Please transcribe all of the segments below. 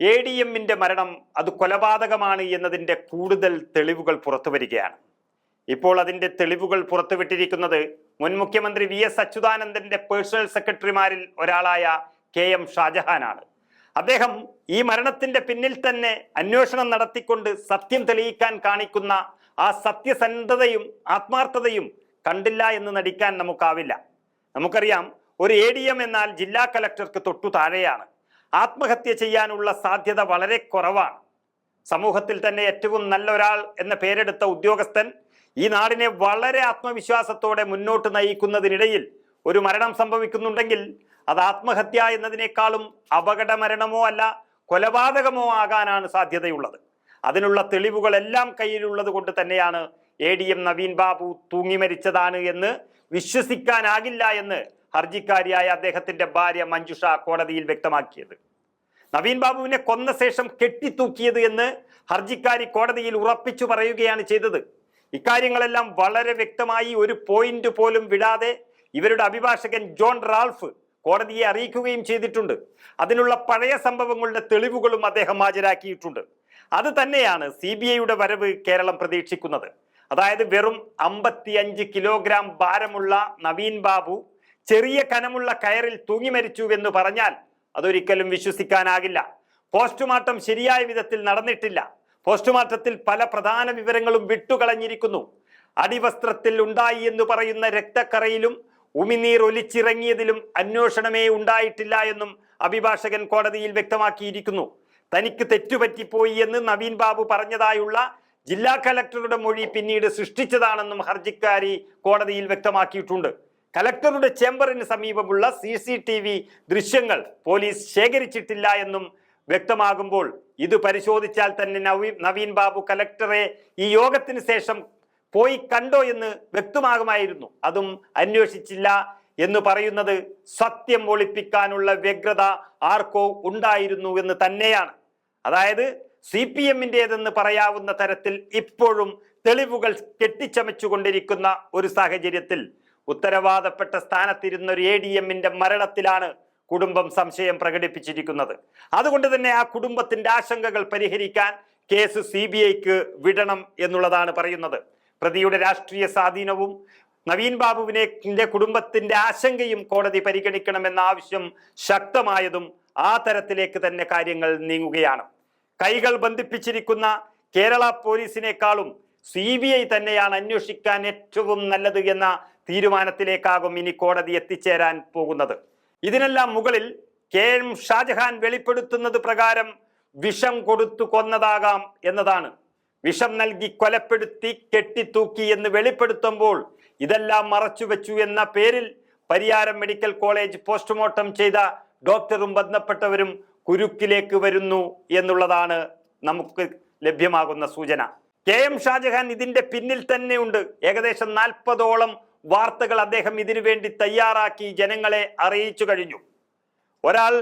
A D എമ്മിന്റെ മരണം അത് കൊലപാതകമാണ് എന്നതിന്റെ കൂടുതൽ തെളിവുകൾ പുറത്തു വരികയാണ്. ഇപ്പോൾ അതിന്റെ തെളിവുകൾ പുറത്തുവിട്ടിരിക്കുന്നത് മുൻ മുഖ്യമന്ത്രി വി എസ് അച്യുതാനന്ദന്റെ പേഴ്സണൽ സെക്രട്ടറിമാരിൽ ഒരാളായ കെ എം ഷാജഹാനാണ്. അദ്ദേഹം ഈ മരണത്തിന്റെ പിന്നിൽ തന്നെ അന്വേഷണം നടത്തിക്കൊണ്ട് സത്യം തെളിയിക്കാൻ കാണിക്കുന്ന ആ സത്യസന്ധതയും ആത്മാർത്ഥതയും കണ്ടില്ല എന്ന് നടിക്കാൻ നമുക്കാവില്ല. നമുക്കറിയാം ഒരു എ എന്നാൽ ജില്ലാ കലക്ടർക്ക് തൊട്ടു താഴെയാണ്. ആത്മഹത്യ ചെയ്യാനുള്ള സാധ്യത വളരെ കുറവാണ്. സമൂഹത്തിൽ തന്നെ ഏറ്റവും നല്ല ഒരാൾ എന്ന പേരെടുത്ത ഉദ്യോഗസ്ഥൻ ഈ നാടിനെ വളരെ ആത്മവിശ്വാസത്തോടെ മുന്നോട്ട് നയിക്കുന്നതിനിടയിൽ ഒരു മരണം സംഭവിക്കുന്നുണ്ടെങ്കിൽ അത് ആത്മഹത്യ എന്നതിനേക്കാളും അപകട മരണമോ അല്ല കൊലപാതകമോ ആകാനാണ് സാധ്യതയുള്ളത്. അതിനുള്ള തെളിവുകളെല്ലാം കയ്യിലുള്ളത് കൊണ്ട് തന്നെയാണ് A D M Naveen Babu തൂങ്ങി മരിച്ചതാണ് എന്ന് വിശ്വസിക്കാനാകില്ല എന്ന് ഹർജിക്കാരിയായ അദ്ദേഹത്തിന്റെ ഭാര്യ മഞ്ജുഷ കോടതിയിൽ വ്യക്തമാക്കിയത്. നവീൻ ബാബുവിനെ കൊന്ന ശേഷം കെട്ടിത്തൂക്കിയത് എന്ന് ഹർജിക്കാരി കോടതിയിൽ ഉറപ്പിച്ചു പറയുകയാണ് ചെയ്തത്. ഇക്കാര്യങ്ങളെല്ലാം വളരെ വ്യക്തമായി ഒരു പോയിന്റ് പോലും വിടാതെ ഇവരുടെ അഭിഭാഷകൻ ജോൺ റാൾഫ് കോടതിയെ അറിയിക്കുകയും ചെയ്തിട്ടുണ്ട്. അതിനുള്ള പഴയ സംഭവങ്ങളുടെ തെളിവുകളും അദ്ദേഹം ഹാജരാക്കിയിട്ടുണ്ട്. അത് തന്നെയാണ് സി ബി ഐയുടെ വരവ് കേരളം പ്രതീക്ഷിക്കുന്നത്. അതായത് വെറും അമ്പത്തിയഞ്ച് കിലോഗ്രാം ഭാരമുള്ള നവീൻ ബാബു ചെറിയ കനമുള്ള കയറിൽ തൂങ്ങി മരിച്ചു എന്ന് പറഞ്ഞാൽ അതൊരിക്കലും വിശ്വസിക്കാനാകില്ല. പോസ്റ്റ്മോർട്ടം ശരിയായ വിധത്തിൽ നടന്നിട്ടില്ല. പോസ്റ്റ്മോർട്ടത്തിൽ പല പ്രധാന വിവരങ്ങളും വിട്ടുകളഞ്ഞിരിക്കുന്നു. അടിവസ്ത്രത്തിൽ ഉണ്ടായി എന്ന് പറയുന്ന രക്തക്കറയിലും ഉമിനീർ ഒലിച്ചിറങ്ങിയതിലും അന്വേഷണമേ ഉണ്ടായിട്ടില്ല എന്നും അഭിഭാഷകൻ കോടതിയിൽ വ്യക്തമാക്കിയിരിക്കുന്നു. തനിക്ക് തെറ്റുപറ്റിപ്പോയി എന്ന് നവീൻ ബാബു പറഞ്ഞതായുള്ള ജില്ലാ കലക്ടറുടെ മൊഴി പിന്നീട് സൃഷ്ടിച്ചതാണെന്നും ഹർജിക്കാരി കോടതിയിൽ വ്യക്തമാക്കിയിട്ടുണ്ട്. കലക്ടറുടെ ചേംബറിന് സമീപമുള്ള സി സി ടി വി ദൃശ്യങ്ങൾ പോലീസ് ശേഖരിച്ചിട്ടില്ല എന്നും വ്യക്തമാകുമ്പോൾ ഇത് പരിശോധിച്ചാൽ തന്നെ നവീ നവീൻ ബാബു കലക്ടറെ ഈ യോഗത്തിന് ശേഷം പോയി കണ്ടോ എന്ന് വ്യക്തമാകുമായിരുന്നു. അതും അന്വേഷിച്ചില്ല എന്ന് പറയുന്നത് സത്യം ഒളിപ്പിക്കാനുള്ള വ്യഗ്രത ആർക്കോ ഉണ്ടായിരുന്നു എന്ന് തന്നെയാണ്. അതായത് സി പി എമ്മിന്റെതെന്ന് പറയാവുന്ന തരത്തിൽ ഇപ്പോഴും തെളിവുകൾ കെട്ടിച്ചമച്ചുകൊണ്ടിരിക്കുന്ന ഒരു സാഹചര്യത്തിൽ ഉത്തരവാദപ്പെട്ട സ്ഥാനത്തിരുന്ന ഒരു എ ഡി എമ്മിന്റെ മരണത്തിലാണ് കുടുംബം സംശയം പ്രകടിപ്പിച്ചിരിക്കുന്നത്. അതുകൊണ്ട് തന്നെ ആ കുടുംബത്തിന്റെ ആശങ്കകൾ പരിഹരിക്കാൻ കേസ് സി ബി ഐക്ക് വിടണം എന്നുള്ളതാണ് പറയുന്നത്. പ്രതിയുടെ രാഷ്ട്രീയ സ്വാധീനവും നവീൻ ബാബുവിനെ ന്റെ കുടുംബത്തിന്റെ ആശങ്കയും കോടതി പരിഗണിക്കണമെന്ന ആവശ്യം ശക്തമായതും ആ തരത്തിലേക്ക് തന്നെ കാര്യങ്ങൾ നീങ്ങുകയാണ്. കൈകൾ ബന്ധിപ്പിച്ചിരിക്കുന്ന കേരള പോലീസിനേക്കാളും സി ബി ഐ തന്നെയാണ് അന്വേഷിക്കാൻ ഏറ്റവും നല്ലത് എന്ന തീരുമാനത്തിലേക്കാകും ഇനി കോടതി എത്തിച്ചേരാൻ പോകുന്നത്. ഇതിനെല്ലാം മുകളിൽ കെ എം ഷാജഹാൻ വെളിപ്പെടുത്തുന്നത് പ്രകാരം വിഷം കൊടുത്തു കൊന്നതാകാം എന്നതാണ്. വിഷം നൽകി കൊലപ്പെടുത്തി കെട്ടിത്തൂക്കി എന്ന് വെളിപ്പെടുത്തുമ്പോൾ ഇതെല്ലാം മറച്ചുവെച്ചു എന്ന പേരിൽ പരിയാരം മെഡിക്കൽ കോളേജ് പോസ്റ്റ്മോർട്ടം ചെയ്ത ഡോക്ടറും ബന്ധപ്പെട്ടവരും കുരുക്കിലേക്ക് വരുന്നു എന്നുള്ളതാണ് നമുക്ക് ലഭ്യമാകുന്ന സൂചന. കെ എം ഷാജഹാൻ ഇതിന്റെ പിന്നിൽ തന്നെയുണ്ട് ഏകദേശം നാൽപ്പതോളം വാർത്തകൾ അദ്ദേഹം ഇതിനുവേണ്ടി തയ്യാറാക്കി ജനങ്ങളെ അറിയിച്ചു കഴിഞ്ഞു. ഒരാൾ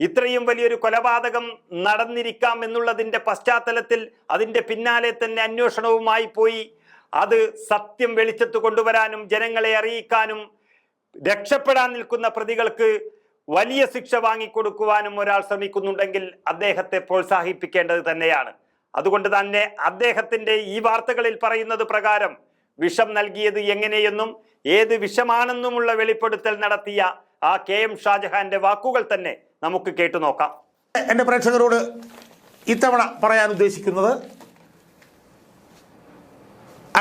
ഇത്രയും വലിയൊരു കൊലപാതകം നടന്നിരിക്കാം എന്നുള്ളതിന്റെ പശ്ചാത്തലത്തിൽ അതിന്റെ പിന്നാലെ തന്നെ അന്വേഷണവുമായി പോയി അത് സത്യം വെളിച്ചത്ത് കൊണ്ടുവരാനും ജനങ്ങളെ അറിയിക്കാനും രക്ഷപ്പെടാൻ നിൽക്കുന്ന പ്രതികൾക്ക് വലിയ ശിക്ഷ വാങ്ങിക്കൊടുക്കുവാനും ഒരാൾ ശ്രമിക്കുന്നുണ്ടെങ്കിൽ അദ്ദേഹത്തെ പ്രോത്സാഹിപ്പിക്കേണ്ടത് തന്നെയാണ്. അതുകൊണ്ട് തന്നെ അദ്ദേഹത്തിന്റെ ഈ വാർത്തകളിൽ പറയുന്നത് പ്രകാരം വിഷം നൽകിയത് എങ്ങനെയെന്നും ഏത് വിഷമാണെന്നുമുള്ള വെളിപ്പെടുത്തൽ നടത്തിയ ആ കെ എം ഷാജഹാന്റെ വാക്കുകൾ തന്നെ നമുക്ക് കേട്ടു നോക്കാം. എന്റെ പ്രേക്ഷകരോട് ഇത്തവണ പറയാൻ ഉദ്ദേശിക്കുന്നത്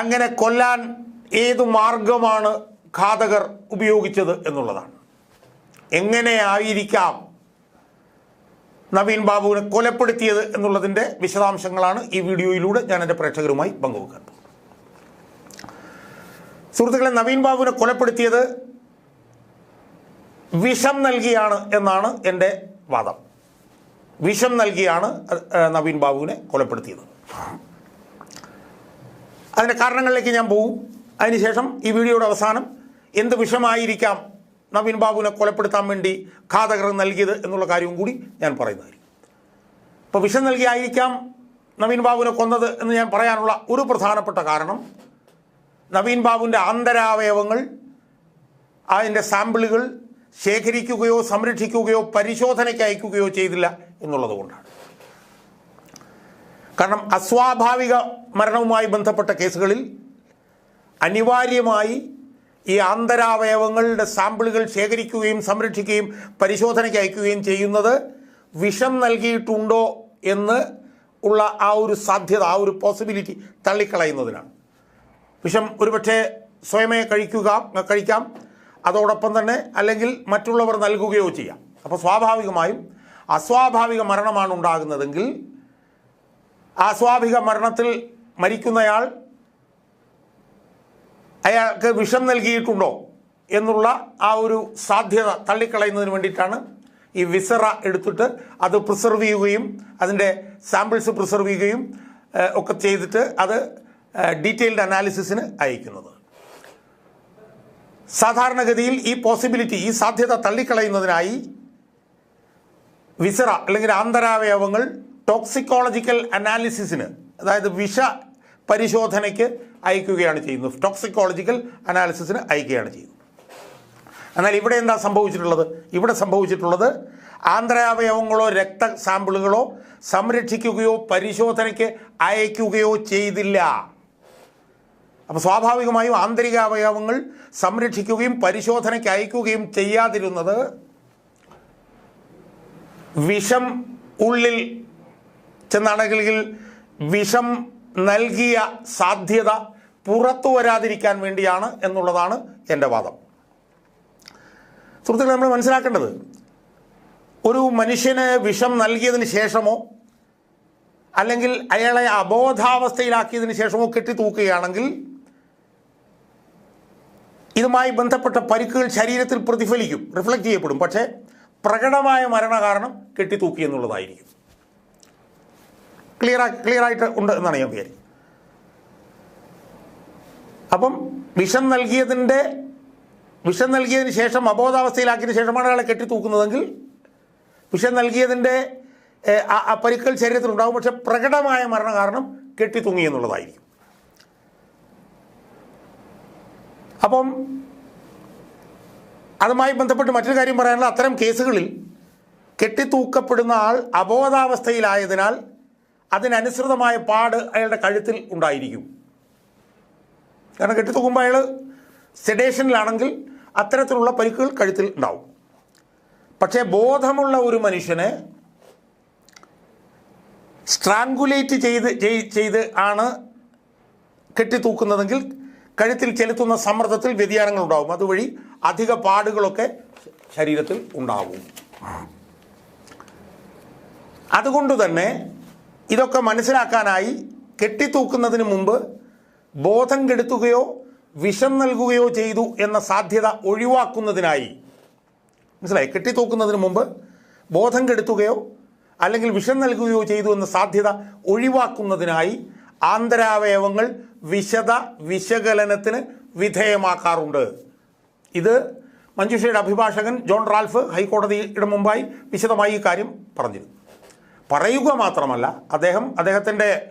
അങ്ങനെ കൊല്ലാൻ ഏത് മാർഗമാണ് ഘാതകർ ഉപയോഗിച്ചത് എന്നുള്ളതാണ്. എങ്ങനെയായിരിക്കാം നവീൻ ബാബുവിനെ കൊലപ്പെടുത്തിയത് എന്നുള്ളതിന്റെ വിശദാംശങ്ങളാണ് ഈ വീഡിയോയിലൂടെ ഞാൻ എന്റെ പ്രേക്ഷകരുമായി പങ്കുവെക്കുന്നത്. സുഹൃത്തുക്കളെ നവീൻ ബാബുവിനെ കൊലപ്പെടുത്തിയത് വിഷം നൽകിയാണ് എന്നാണ് എന്റെ വാദം. വിഷം നൽകിയാണ് നവീൻ ബാബുവിനെ കൊലപ്പെടുത്തിയത്. അതിന്റെ കാരണങ്ങളിലേക്ക് ഞാൻ പോകും അതിനുശേഷം ഈ വീഡിയോയുടെ അവസാനം എന്ത് വിഷമായിരിക്കാം നവീൻ ബാബുവിനെ കൊലപ്പെടുത്താൻ വേണ്ടി ഘാതകർ നൽകിയത് എന്നുള്ള കാര്യവും കൂടി ഞാൻ പറയുന്നതായിരിക്കും. ഇപ്പോൾ വിഷം നൽകിയായിരിക്കാം നവീൻ ബാബുവിനെ കൊന്നത് എന്ന് ഞാൻ പറയാനുള്ള ഒരു പ്രധാനപ്പെട്ട കാരണം നവീൻ ബാബുവിന്റെ ആന്തരാവയവങ്ങൾ അതിന്റെ സാമ്പിളുകൾ ശേഖരിക്കുകയോ സംരക്ഷിക്കുകയോ പരിശോധനയ്ക്ക് അയക്കുകയോ ചെയ്തില്ല എന്നുള്ളത് കൊണ്ടാണ്. കാരണം അസ്വാഭാവിക മരണവുമായി ബന്ധപ്പെട്ട കേസുകളിൽ അനിവാര്യമായി ഈ ആന്തരാവയവങ്ങളുടെ സാമ്പിളുകൾ ശേഖരിക്കുകയും സംരക്ഷിക്കുകയും പരിശോധനയ്ക്ക് അയക്കുകയും ചെയ്യുന്നത് വിഷം നൽകിയിട്ടുണ്ടോ എന്ന് ഉള്ള ആ ഒരു സാധ്യത ആ ഒരു പോസിബിലിറ്റി തള്ളിക്കളയുന്നതിനാണ്. വിഷം ഒരുപക്ഷെ സ്വയമേ കഴിക്കുക കഴിക്കാം. അതോടൊപ്പം തന്നെ അല്ലെങ്കിൽ മറ്റുള്ളവർ നൽകുകയോ ചെയ്യാം. അപ്പോൾ സ്വാഭാവികമായും അസ്വാഭാവിക മരണമാണ് ഉണ്ടാകുന്നതെങ്കിൽ അസ്വാഭാവിക മരണത്തിൽ മരിക്കുന്നയാൾ അയാൾക്ക് വിഷം നൽകിയിട്ടുണ്ടോ എന്നുള്ള ആ ഒരു സാധ്യത തള്ളിക്കളയുന്നതിന് വേണ്ടിയിട്ടാണ് ഈ വിസറ എടുത്തിട്ട് അത് പ്രിസർവ് ചെയ്യുകയും അതിന്റെ സാമ്പിൾസ് പ്രിസർവ് ചെയ്യുകയും ഒക്കെ ചെയ്തിട്ട് അത് ഡീറ്റെയിൽഡ് അനാലിസിസിന് അയക്കുന്നത്. സാധാരണഗതിയിൽ ഈ പോസിബിലിറ്റി ഈ സാധ്യത തള്ളിക്കളയുന്നതിനായി വിസറ അല്ലെങ്കിൽ ആന്തരാവയവങ്ങൾ ടോക്സിക്കോളജിക്കൽ അനാലിസിസിന് അതായത് വിഷ പരിശോധനയ്ക്ക് അയക്കുകയാണ് ചെയ്യുന്നത്. ടോക്സിക്കോളജിക്കൽ അനാലിസിസിന് അയക്കുകയാണ് ചെയ്യുന്നത്. എന്നാൽ ഇവിടെ എന്താ സംഭവിച്ചിട്ടുള്ളത്? ഇവിടെ സംഭവിച്ചിട്ടുള്ളത് ആന്തരാവയവങ്ങളോ രക്ത സാമ്പിളുകളോ സംരക്ഷിക്കുകയോ പരിശോധനയ്ക്ക് അയക്കുകയോ ചെയ്തില്ല. അപ്പോൾ സ്വാഭാവികമായും ആന്തരിക അവയവങ്ങൾ സംരക്ഷിക്കുകയും പരിശോധനയ്ക്ക് അയക്കുകയും ചെയ്യാതിരുന്നത് വിഷം ഉള്ളിൽ ചെന്നാണെങ്കിൽ വിഷം നൽകിയ സാധ്യത പുറത്തു വരാതിരിക്കാൻ വേണ്ടിയാണ് എന്നുള്ളതാണ് എന്റെ വാദം. സുഹൃത്തുക്കളെ നമ്മൾ മനസ്സിലാക്കേണ്ടത് ഒരു മനുഷ്യന് വിഷം നൽകിയതിന് ശേഷമോ അല്ലെങ്കിൽ അയാളെ അബോധാവസ്ഥയിലാക്കിയതിന് ശേഷമോ കെട്ടിത്തൂക്കുകയാണെങ്കിൽ ഇതുമായി ബന്ധപ്പെട്ട പരിക്കുകൾ ശരീരത്തിൽ പ്രതിഫലിക്കും റിഫ്ലക്റ്റ് ചെയ്യപ്പെടും. പക്ഷേ പ്രകടമായ മരണകാരണം കെട്ടിത്തൂക്കി എന്നുള്ളതായിരിക്കും. ക്ലിയർ ക്ലിയർ ആയിട്ട് ഉണ്ട് എന്നാണ് ഞാൻ വിചാരിക്കുന്നത്. അപ്പം വിഷം നൽകിയതിന്റെ വിഷം നൽകിയതിന് ശേഷം അബോധാവസ്ഥയിലാക്കിയതിന് ശേഷമാണ് അയാളെ കെട്ടിത്തൂക്കുന്നതെങ്കിൽ വിഷം നൽകിയതിന്റെ പരിക്കൽ ശരീരത്തിലുണ്ടാകും പക്ഷെ പ്രകടമായ മരണ കാരണം കെട്ടിത്തൂങ്ങി എന്നുള്ളതായിരിക്കും. അപ്പം അതുമായി ബന്ധപ്പെട്ട് മറ്റൊരു കാര്യം പറയാനുള്ള അത്തരം കേസുകളിൽ കെട്ടിത്തൂക്കപ്പെടുന്ന ആൾ അബോധാവസ്ഥയിലായതിനാൽ അതിനനുസൃതമായ പാട് അയാളുടെ കഴുത്തിൽ ഉണ്ടായിരിക്കും. കാരണം കെട്ടിത്തൂക്കുമ്പോൾ അയാൾ സെഡേഷനിലാണെങ്കിൽ അത്തരത്തിലുള്ള പരിക്കുകൾ കഴുത്തിൽ ഉണ്ടാവും. പക്ഷേ ബോധമുള്ള ഒരു മനുഷ്യനെ സ്ട്രാങ്കുലേറ്റ് ചെയ്ത് ചെയ്- ചെയ്ത് ആണ് കെട്ടിത്തൂക്കുന്നതെങ്കിൽ കഴുത്തിൽ ചെലുത്തുന്ന സമ്മർദ്ദത്തിൽ വ്യതിയാനങ്ങൾ ഉണ്ടാവും. അതുവഴി അധിക പാടുകളൊക്കെ ശരീരത്തിൽ ഉണ്ടാവും. അതുകൊണ്ട് തന്നെ ഇതൊക്കെ മനസ്സിലാക്കാനായി കെട്ടിത്തൂക്കുന്നതിന് മുമ്പ് ബോധം കെടുത്തുകയോ വിഷം നൽകുകയോ ചെയ്തു എന്ന സാധ്യത ഒഴിവാക്കുന്നതിനായി മനസ്സിലായി? കെട്ടിത്തൂക്കുന്നതിന് മുമ്പ് ബോധം കെടുത്തുകയോ അല്ലെങ്കിൽ വിഷം നൽകുകയോ ചെയ്തു എന്ന സാധ്യത ഒഴിവാക്കുന്നതിനായി ആന്തരാവയവങ്ങൾ വിശദ വിശകലനത്തിന് വിധേയമാക്കാറുണ്ട്. ഇത് മഞ്ജുഷയുടെ അഭിഭാഷകൻ ജോൺ റാൽഫ് ഹൈക്കോടതിയുടെ മുമ്പായി വിശദമായി ഈ കാര്യം പറഞ്ഞിരുന്നു. പറയുക മാത്രമല്ല അദ്ദേഹം അദ്ദേഹത്തിന്റെ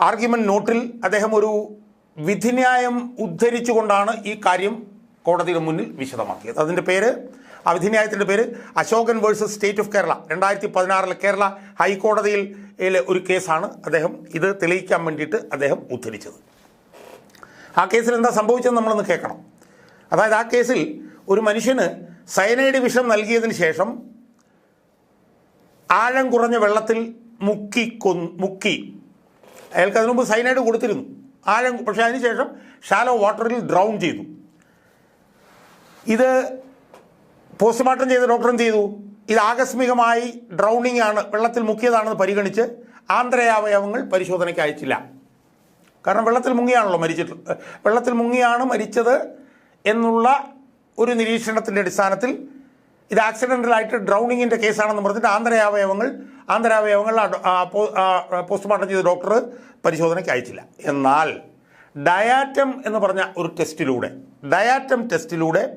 ആർഗ്യുമെന്റ് നോട്ടിൽ അദ്ദേഹം ഒരു വിധിന്യായം ഉദ്ധരിച്ചുകൊണ്ടാണ് ഈ കാര്യം കോടതിയുടെ മുന്നിൽ വിശദമാക്കിയത്. അതിന്റെ പേര് ആ വിധിന്യായത്തിന്റെ പേര് Ashokan versus state of Kerala. രണ്ടായിരത്തി പതിനാറിൽ കേരള ഹൈക്കോടതിയിൽ ഒരു കേസാണ് അദ്ദേഹം ഇത് തെളിയിക്കാൻ വേണ്ടിയിട്ട് അദ്ദേഹം ഉദ്ധരിച്ചത്. ആ കേസിൽ എന്താ സംഭവിച്ചതെന്ന് നമ്മളൊന്ന് കേൾക്കണം. അതായത് ആ കേസിൽ ഒരു മനുഷ്യന് സയനൈഡ് വിഷം നൽകിയതിന് ശേഷം ആഴം കുറഞ്ഞ വെള്ളത്തിൽ മുക്കി കൊന്ന് മുക്കി. അയാൾക്ക് അതിനു മുമ്പ് സൈനൈഡ് കൊടുത്തിരുന്നു. ആഴം പക്ഷേ അതിനുശേഷം ഷാലോ വാട്ടറിൽ ഡ്രൗൺ ചെയ്തു. ഇത് പോസ്റ്റ്മോർട്ടം ചെയ്ത ഡോക്ടർ എന്ത് ചെയ്തു. ഇത് ആകസ്മികമായി ഡ്രൗണിംഗ് ആണ് വെള്ളത്തിൽ മുക്കിയതാണെന്ന് പരിഗണിച്ച് ആന്തരയാവയവങ്ങൾ പരിശോധനയ്ക്ക് അയച്ചില്ല. കാരണം വെള്ളത്തിൽ മുങ്ങിയാണല്ലോ മരിച്ചിട്ട് വെള്ളത്തിൽ മുങ്ങിയാണ് മരിച്ചത് എന്നുള്ള ഒരു നിരീക്ഷണത്തിന്റെ അടിസ്ഥാനത്തിൽ ഇത് ആക്സിഡന്റലായിട്ട് ഡ്രൗണിങ്ങിന്റെ കേസാണെന്ന് പറഞ്ഞിട്ട് ആന്ധ്രയാവയവങ്ങൾ ആന്തരാവയവങ്ങൾ ആ ഡോ- ആ പോ- ആ പോസ്റ്റ്മോർട്ടം ചെയ്ത ഡോക്ടർ പരിശോധനയ്ക്ക് അയച്ചില്ല. എന്നാൽ ഡയാറ്റം എന്ന് പറഞ്ഞ ഒരു ടെസ്റ്റിലൂടെ ഡയാറ്റം ടെസ്റ്റിലൂടെ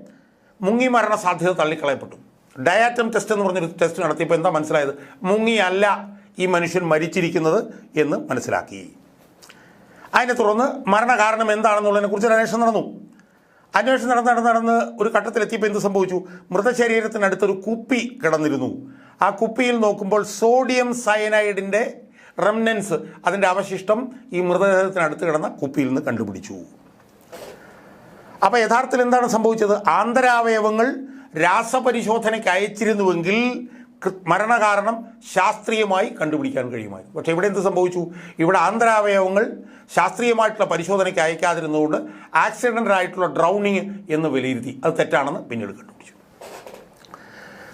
മുങ്ങി മരണ സാധ്യത തള്ളിക്കളയപ്പെട്ടു. ഡയാറ്റം ടെസ്റ്റ് എന്ന് പറഞ്ഞൊരു ടെസ്റ്റ് നടത്തിയപ്പോൾ എന്താ മനസ്സിലായത്? മുങ്ങിയല്ല ഈ മനുഷ്യൻ മരിച്ചിരിക്കുന്നത് എന്ന് മനസ്സിലാക്കി. അതിനെ തുടർന്ന് മരണകാരണം എന്താണെന്നുള്ളതിനെ കുറിച്ച് ഒരു അന്വേഷണം നടന്നു. അന്വേഷണം നടന്ന് നടന്ന് നടന്ന് ഒരു ഘട്ടത്തിലെത്തിയപ്പോൾ എന്ത് സംഭവിച്ചു? മൃതശരീരത്തിനടുത്തൊരു കുപ്പി കിടന്നിരുന്നു. ആ കുപ്പിയിൽ നോക്കുമ്പോൾ സോഡിയം സയനൈഡിന്റെ റെംനൻസ് അതിന്റെ അവശിഷ്ടം ഈ മൃതദേഹത്തിനടുത്ത് കിടന്ന കുപ്പിയിൽ നിന്ന് കണ്ടുപിടിച്ചു. അപ്പോൾ യഥാർത്ഥത്തിൽ എന്താണ് സംഭവിച്ചത്? ആന്തരാവയവങ്ങൾ രാസപരിശോധനയ്ക്ക് അയച്ചിരുന്നുവെങ്കിൽ മരണകാരണം ശാസ്ത്രീയമായി കണ്ടുപിടിക്കാൻ കഴിയുമായിരുന്നു. പക്ഷേ ഇവിടെ എന്ത് സംഭവിച്ചു? ഇവിടെ ആന്തരാവയവങ്ങൾ ശാസ്ത്രീയമായിട്ടുള്ള പരിശോധനയ്ക്ക് അയക്കാതിരുന്നതുകൊണ്ട് ആക്സിഡന്റ് ആയിട്ടുള്ള ഡ്രൗണിങ് എന്ന് വിലയിരുത്തി. അത് തെറ്റാണെന്ന് പിന്നീട് കണ്ടുപിടിച്ചു.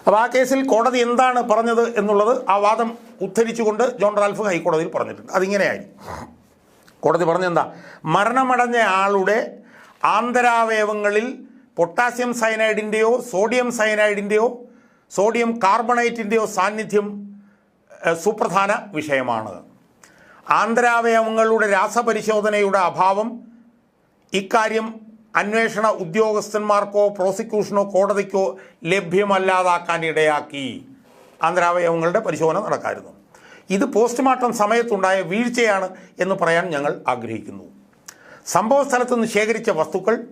അപ്പോൾ ആ കേസിൽ കോടതി എന്താണ് പറഞ്ഞത് എന്നുള്ളത് ആ വാദം ഉദ്ധരിച്ചുകൊണ്ട് ജോൺ റാൽഫ് ഹൈക്കോടതിയിൽ പറഞ്ഞിട്ടുണ്ട്. അതിങ്ങനെയായി. കോടതി പറഞ്ഞെന്താ? മരണമടഞ്ഞ ആളുടെ ആന്തരാവയവങ്ങളിൽ പൊട്ടാസ്യം സയനൈഡിന്റെയോ സോഡിയം സയനൈഡിന്റെയോ സോഡിയം കാർബണേറ്റിന്റെയോ സാന്നിധ്യം സുപ്രധാന വിഷയമാണ്. ആന്തരാവയവങ്ങളുടെ രാസപരിശോധനയുടെ അഭാവം ഇക്കാര്യം അന്വേഷണ ഉദ്യോഗസ്ഥന്മാർക്കോ പ്രോസിക്യൂഷനോ കോടതിക്കോ ലഭ്യമല്ലാതാക്കാൻ ഇടയാക്കി ആന്തരാവയവങ്ങളുടെ പരിശോധന നടക്കായിരുന്നു. ഇത് പോസ്റ്റ്മോർട്ടം സമയത്തുണ്ടായ വീഴ്ചയാണ് എന്ന് പറയാൻ ഞങ്ങൾ ആഗ്രഹിക്കുന്നു. സംഭവ സ്ഥലത്ത് നിന്ന് ശേഖരിച്ച വസ്തുക്കൾ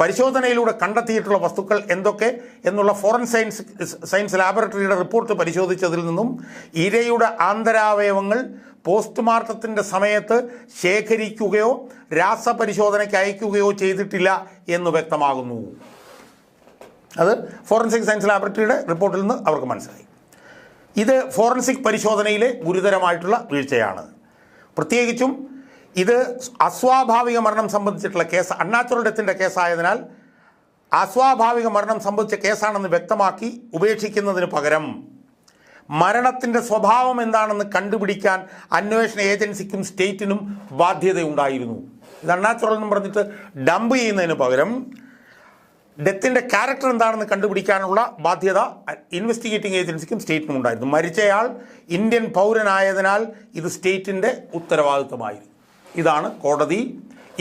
പരിശോധനയിലൂടെ കണ്ടെത്തിയിട്ടുള്ള വസ്തുക്കൾ എന്തൊക്കെ എന്നുള്ള ഫോറൻ സയൻസ് സയൻസ് ലാബറട്ടറിയുടെ റിപ്പോർട്ട് പരിശോധിച്ചതിൽ നിന്നും ഇരയുടെ ആന്തരാവയവങ്ങൾ പോസ്റ്റ്മോർട്ടത്തിന്റെ സമയത്ത് ശേഖരിക്കുകയോ രാസപരിശോധനയ്ക്ക് അയക്കുകയോ ചെയ്തിട്ടില്ല എന്ന് വ്യക്തമാകുന്നു. അത് ഫോറൻസിക് സയൻസ് ലാബറട്ടറിയുടെ റിപ്പോർട്ടിൽ നിന്ന് അവർക്ക് മനസ്സിലായി. ഇത് ഫോറൻസിക് പരിശോധനയിലെ ഗുരുതരമായിട്ടുള്ള വീഴ്ചയാണ്. പ്രത്യേകിച്ചും ഇത് അസ്വാഭാവിക മരണം സംബന്ധിച്ചിട്ടുള്ള കേസ് അണ്ണാച്ചുറൽ ഡെത്തിന്റെ കേസായതിനാൽ അസ്വാഭാവിക മരണം സംബന്ധിച്ച കേസാണെന്ന് വ്യക്തമാക്കി ഉപേക്ഷിക്കുന്നതിന് പകരം മരണത്തിന്റെ സ്വഭാവം എന്താണെന്ന് കണ്ടുപിടിക്കാൻ അന്വേഷണ ഏജൻസിക്കും സ്റ്റേറ്റിനും ബാധ്യതയുണ്ടായിരുന്നു. ഇത് അണ്ണാച്ചുറൽ എന്ന് പറഞ്ഞിട്ട് ഡംപ് ചെയ്യുന്നതിന് പകരം ഡെത്തിന്റെ ക്യാരക്ടർ എന്താണെന്ന് കണ്ടുപിടിക്കാനുള്ള ബാധ്യത ഇൻവെസ്റ്റിഗേറ്റിംഗ് ഏജൻസിക്കും സ്റ്റേറ്റിനും ഉണ്ടായിരുന്നു. മരിച്ചയാൾ ഇന്ത്യൻ പൗരനായതിനാൽ ഇത് സ്റ്റേറ്റിന്റെ ഉത്തരവാദിത്തമായിരുന്നു ഇതാണ് കോടതി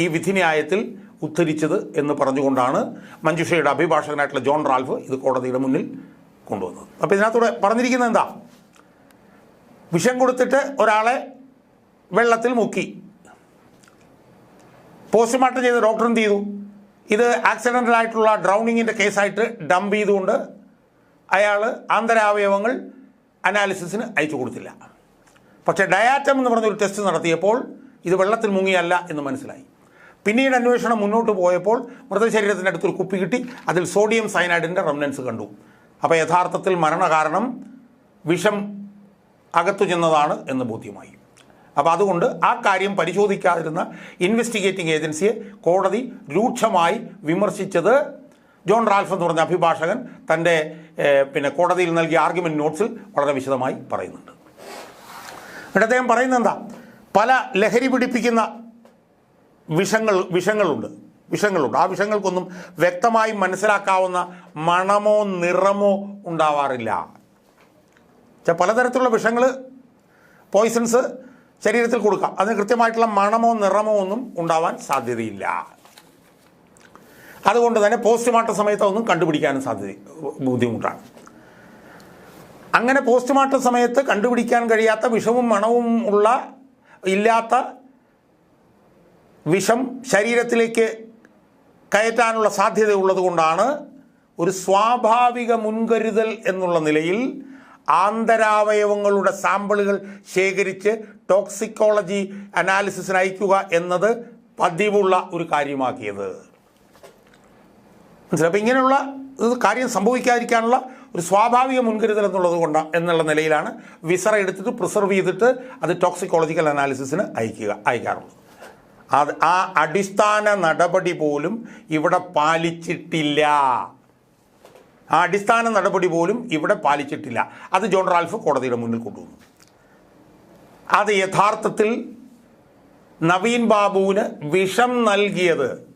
ഈ വിധിന്യായത്തിൽ ഉദ്ധരിച്ചത് എന്ന് പറഞ്ഞുകൊണ്ടാണ് മഞ്ജുഷയുടെ അഭിഭാഷകനായിട്ടുള്ള ജോൺ റാൽഫ് ഇത് കോടതിയുടെ മുന്നിൽ കൊണ്ടുവന്നത്. അപ്പോൾ ഇതിനകത്തൂടെ പറഞ്ഞിരിക്കുന്നത് എന്താ? വിഷം കൊടുത്തിട്ട് ഒരാളെ വെള്ളത്തിൽ മുക്കി. പോസ്റ്റ്മോർട്ടം ചെയ്ത ഡോക്ടർ എന്ത് ചെയ്തു? ഇത് ആക്സിഡന്റൽ ആയിട്ടുള്ള ഡ്രൗണിങ്ങിന്റെ കേസായിട്ട് ഡംപ് ചെയ്തുകൊണ്ട് അയാൾ ആന്തരാവയവങ്ങൾ അനാലിസിസിന് അയച്ചു കൊടുത്തില്ല. പക്ഷേ ഡയാറ്റം എന്ന് പറഞ്ഞൊരു ടെസ്റ്റ് നടത്തിയപ്പോൾ ഇത് വെള്ളത്തിൽ മുങ്ങിയല്ല എന്ന് മനസ്സിലായി. പിന്നീട് അന്വേഷണം മുന്നോട്ട് പോയപ്പോൾ മൃതശരീരത്തിന്റെ അടുത്തൊരു കുപ്പി കിട്ടി. അതിൽ സോഡിയം സൈനൈഡിന്റെ റെമനൻസ് കണ്ടു. അപ്പോൾ യഥാർത്ഥത്തിൽ മരണകാരണം വിഷം അകത്തു ചെന്നതാണ് എന്ന് ബോധ്യമായി. അപ്പോൾ അതുകൊണ്ട് ആ കാര്യം പരിശോധിക്കാതിരുന്ന ഇൻവെസ്റ്റിഗേറ്റിംഗ് ഏജൻസിയെ കോടതി രൂക്ഷമായി വിമർശിച്ചത് ജോൺ റാൽഫ് എന്ന് പറഞ്ഞ അഭിഭാഷകൻ തന്റെ പിന്നെ കോടതിയിൽ നൽകിയ ആർഗ്യുമെന്റ് നോട്ട്സിൽ വളരെ വിശദമായി പറയുന്നുണ്ട്. എന്നിട്ട് അദ്ദേഹം പറയുന്നത് എന്താ? പല ലഹരി പിടിപ്പിക്കുന്ന വിഷങ്ങൾ വിഷങ്ങളുണ്ട്. വിഷങ്ങളുണ്ട്. ആ വിഷങ്ങൾക്കൊന്നും വ്യക്തമായി മനസ്സിലാക്കാവുന്ന മണമോ നിറമോ ഉണ്ടാവാറില്ല. പലതരത്തിലുള്ള വിഷങ്ങൾ പോയിസൺസ് ശരീരത്തിൽ കൊടുക്കാം. അതിന് കൃത്യമായിട്ടുള്ള മണമോ നിറമോ ഒന്നും ഉണ്ടാവാൻ സാധ്യതയില്ല. അതുകൊണ്ട് തന്നെ പോസ്റ്റ്മോർട്ടം സമയത്ത് ഒന്നും കണ്ടുപിടിക്കാനും സാധ്യത ബുദ്ധിമുട്ടാണ്. അങ്ങനെ പോസ്റ്റ്മോർട്ടം സമയത്ത് കണ്ടുപിടിക്കാൻ കഴിയാത്ത വിഷവും മണവും ഉള്ള ഇല്ലാത്ത വിഷം ശരീരത്തിലേക്ക് കയറ്റാനുള്ള സാധ്യത ഉള്ളതുകൊണ്ടാണ് ഒരു സ്വാഭാവിക മുൻകരുതൽ എന്നുള്ള നിലയിൽ ആന്തരാവയവങ്ങളുടെ സാമ്പിളുകൾ ശേഖരിച്ച് ടോക്സിക്കോളജി അനാലിസിസിന് അയക്കുക എന്നത് പതിവുള്ള ഒരു കാര്യമാക്കിയത്. മനസ്സിലായി? അപ്പം ഇങ്ങനെയുള്ള കാര്യം സംഭവിക്കാതിരിക്കാനുള്ള ഒരു സ്വാഭാവിക മുൻകരുതൽ എന്നുള്ളത് കൊണ്ട് എന്നുള്ള നിലയിലാണ് വിസറ എടുത്തിട്ട് പ്രിസർവ് ചെയ്തിട്ട് അത് ടോക്സിക്കോളജിക്കൽ അനാലിസിസിന് അയക്കുക അയക്കാറുള്ളത്. അത് ആ അടിസ്ഥാന നടപടി പോലും ഇവിടെ പാലിച്ചിട്ടില്ല. ആ അടിസ്ഥാന നടപടി പോലും ഇവിടെ പാലിച്ചിട്ടില്ല. അത് ജോൺ റാൽഫ് കോടതിയുടെ മുന്നിൽ കൊണ്ടുവന്നു. അത് യഥാർത്ഥത്തിൽ നവീൻ ബാബുവിന് വിഷം നൽകിയത്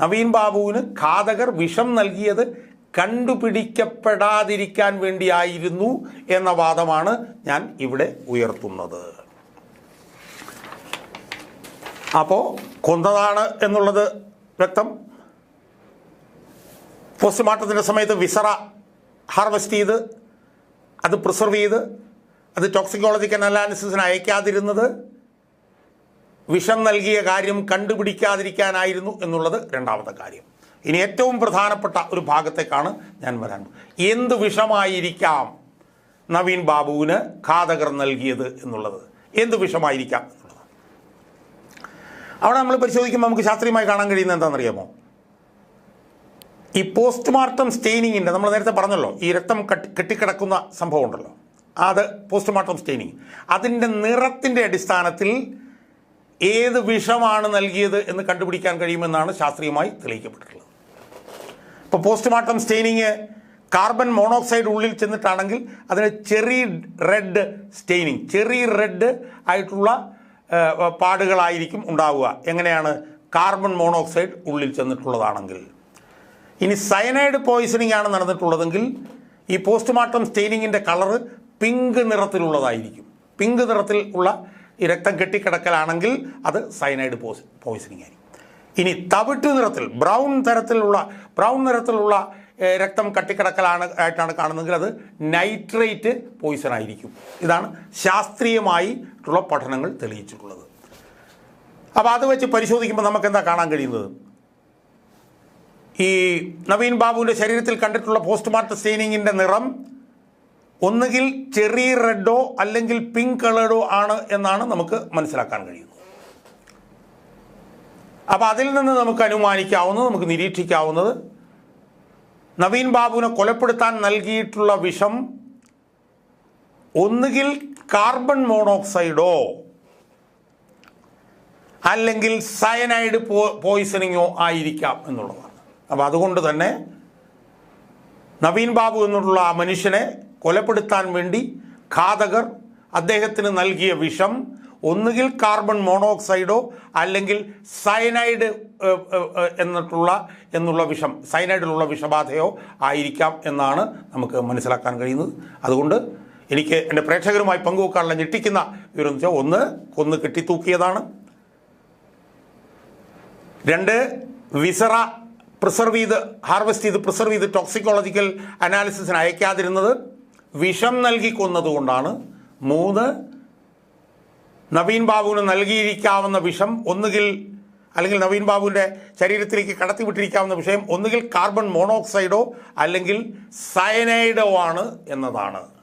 നവീൻ ബാബുവിന് ഘാതകർ വിഷം നൽകിയത് കണ്ടുപിടിക്കപ്പെടാതിരിക്കാൻ വേണ്ടിയായിരുന്നു എന്ന വാദമാണ് ഞാൻ ഇവിടെ ഉയർത്തുന്നത്. അപ്പോൾ കൊന്നതാണ് എന്നുള്ളത് വ്യക്തം. പോസ്റ്റ്മോർട്ടത്തിന്റെ സമയത്ത് വിസറ ഹാർവെസ്റ്റ് ചെയ്ത് അത് പ്രിസർവ് ചെയ്ത് അത് ടോക്സിക്കോളജിക്കൽ അനാലിസിസിന് അയക്കാതിരുന്നത് വിഷം നൽകിയ കാര്യം കണ്ടുപിടിക്കാതിരിക്കാനായിരുന്നു എന്നുള്ളത് രണ്ടാമത്തെ കാര്യം. ഇനി ഏറ്റവും പ്രധാനപ്പെട്ട ഒരു ഭാഗത്തേക്കാണ് ഞാൻ വരാൻ. എന്ത് വിഷമായിരിക്കാം നവീൻ ബാബുവിന് ഘാതകർ നൽകിയത് എന്നുള്ളത്? എന്ത് വിഷമായിരിക്കാം എന്നുള്ളത്? അവിടെ നമ്മൾ പരിശോധിക്കുമ്പോൾ നമുക്ക് ശാസ്ത്രീയമായി കാണാൻ കഴിയുന്നത് എന്താണെന്നറിയാമോ? ഈ പോസ്റ്റ്മോർട്ടം സ്റ്റെയിനിങ്ങിന്റെ നമ്മൾ നേരത്തെ പറഞ്ഞല്ലോ ഈ രക്തം കട്ടി കെട്ടിക്കിടക്കുന്ന സംഭവം ഉണ്ടല്ലോ. അത് പോസ്റ്റ്മോർട്ടം സ്റ്റെയിനിങ് അതിന്റെ നിറത്തിന്റെ അടിസ്ഥാനത്തിൽ ഏത് വിഷമാണ് നൽകിയത് എന്ന് കണ്ടുപിടിക്കാൻ കഴിയുമെന്നാണ് ശാസ്ത്രീയമായി തെളിയിക്കപ്പെട്ടിട്ടുള്ളത്. ഇപ്പോൾ പോസ്റ്റ്മോർട്ടം സ്റ്റെയിനിങ് കാർബൺ മോണോക്സൈഡ് ഉള്ളിൽ ചെന്നിട്ടാണെങ്കിൽ അതിന് cherry red staining cherry red ആയിട്ടുള്ള പാടുകളായിരിക്കും ഉണ്ടാവുക. എങ്ങനെയാണ്? കാർബൺ മോണോക്സൈഡ് ഉള്ളിൽ ചെന്നിട്ടുള്ളതാണെങ്കിൽ. ഇനി സയനൈഡ് പോയിസണിംഗ് ആണ് നടന്നിട്ടുള്ളതെങ്കിൽ ഈ പോസ്റ്റ്മോർട്ടം സ്റ്റെയിനിങ്ങിന്റെ കളറ് പിങ്ക് നിറത്തിലുള്ളതായിരിക്കും. പിങ്ക് നിറത്തിൽ ഉള്ള ഈ രക്തം കെട്ടിക്കിടക്കലാണെങ്കിൽ അത് സയനൈഡ് പോയിസണിംഗ് ആയിരിക്കും. ഇനി തവിട്ട് നിറത്തിൽ ബ്രൗൺ തരത്തിലുള്ള ബ്രൗൺ നിറത്തിലുള്ള രക്തം കട്ടിക്കിടക്കലാണ് ആയിട്ടാണ് കാണുന്നതെങ്കിൽ അത് നൈട്രേറ്റ് പോയിസൺ ആയിരിക്കും. ഇതാണ് ശാസ്ത്രീയമായിട്ടുള്ള പഠനങ്ങൾ തെളിയിച്ചിട്ടുള്ളത്. അപ്പോൾ അത് വെച്ച് പരിശോധിക്കുമ്പോൾ നമുക്ക് എന്താ കാണാൻ കഴിയുന്നത്? ഈ നവീൻ ബാബുവിന്റെ ശരീരത്തിൽ കണ്ടിട്ടുള്ള പോസ്റ്റ്മോർട്ടം സ്റ്റെയിനിങ്ങിന്റെ നിറം ഒന്നുകിൽ ചെറിയ റെഡോ അല്ലെങ്കിൽ പിങ്ക് കളേഡോ ആണ് എന്നാണ് നമുക്ക് മനസ്സിലാക്കാൻ കഴിയുന്നത്. അപ്പോൾ അതിൽ നിന്ന് നമുക്ക് അനുമാനിക്കാവുന്നത് നമുക്ക് നിരീക്ഷിക്കാവുന്നത് നവീൻ ബാബുവിനെ കൊലപ്പെടുത്താൻ നൽകിയിട്ടുള്ള വിഷം ഒന്നുകിൽ കാർബൺ മോണോക്സൈഡോ അല്ലെങ്കിൽ സയനൈഡ് പോ പോയിസണിങ്ങോ ആയിരിക്കാം എന്നുള്ളതാണ്. അപ്പോൾ അതുകൊണ്ട് തന്നെ നവീൻ ബാബു എന്നുള്ള ആ മനുഷ്യനെ കൊലപ്പെടുത്താൻ വേണ്ടി ഘാതകർ അദ്ദേഹത്തിന് നൽകിയ വിഷം ഒന്നുകിൽ കാർബൺ മോണോക്സൈഡോ അല്ലെങ്കിൽ സയനൈഡ് എന്നിട്ടുള്ള എന്നുള്ള വിഷം സയനൈഡിലുള്ള വിഷബാധയോ ആയിരിക്കാം എന്നാണ് നമുക്ക് മനസ്സിലാക്കാൻ കഴിയുന്നത്. അതുകൊണ്ട് എനിക്ക് എന്റെ പ്രേക്ഷകരുമായി പങ്കുവെക്കാനുള്ള ഞെട്ടിക്കുന്ന വിവരം വെച്ചാൽ ഒന്ന് കൊന്ന് കെട്ടിത്തൂക്കിയതാണ്. രണ്ട് വിസറ പ്രിസർവ് ചെയ്ത് ഹാർവെസ്റ്റ് ചെയ്ത് പ്രിസർവ് ചെയ്ത് ടോക്സിക്കോളജിക്കൽ അനാലിസിസിന് അയക്കാതിരുന്നത് വിഷം നൽകി കൊന്നതുകൊണ്ടാണ്. മൂന്ന് നവീൻ ബാബുവിന് നൽകിയിരിക്കാവുന്ന വിഷം ഒന്നുകിൽ അല്ലെങ്കിൽ നവീൻ ബാബുവിന്റെ ശരീരത്തിലേക്ക് കടത്തിവിട്ടിരിക്കാവുന്ന വിഷയം ഒന്നുകിൽ കാർബൺ മോണോക്സൈഡോ അല്ലെങ്കിൽ സയനൈഡോ ആണ് എന്നതാണ്.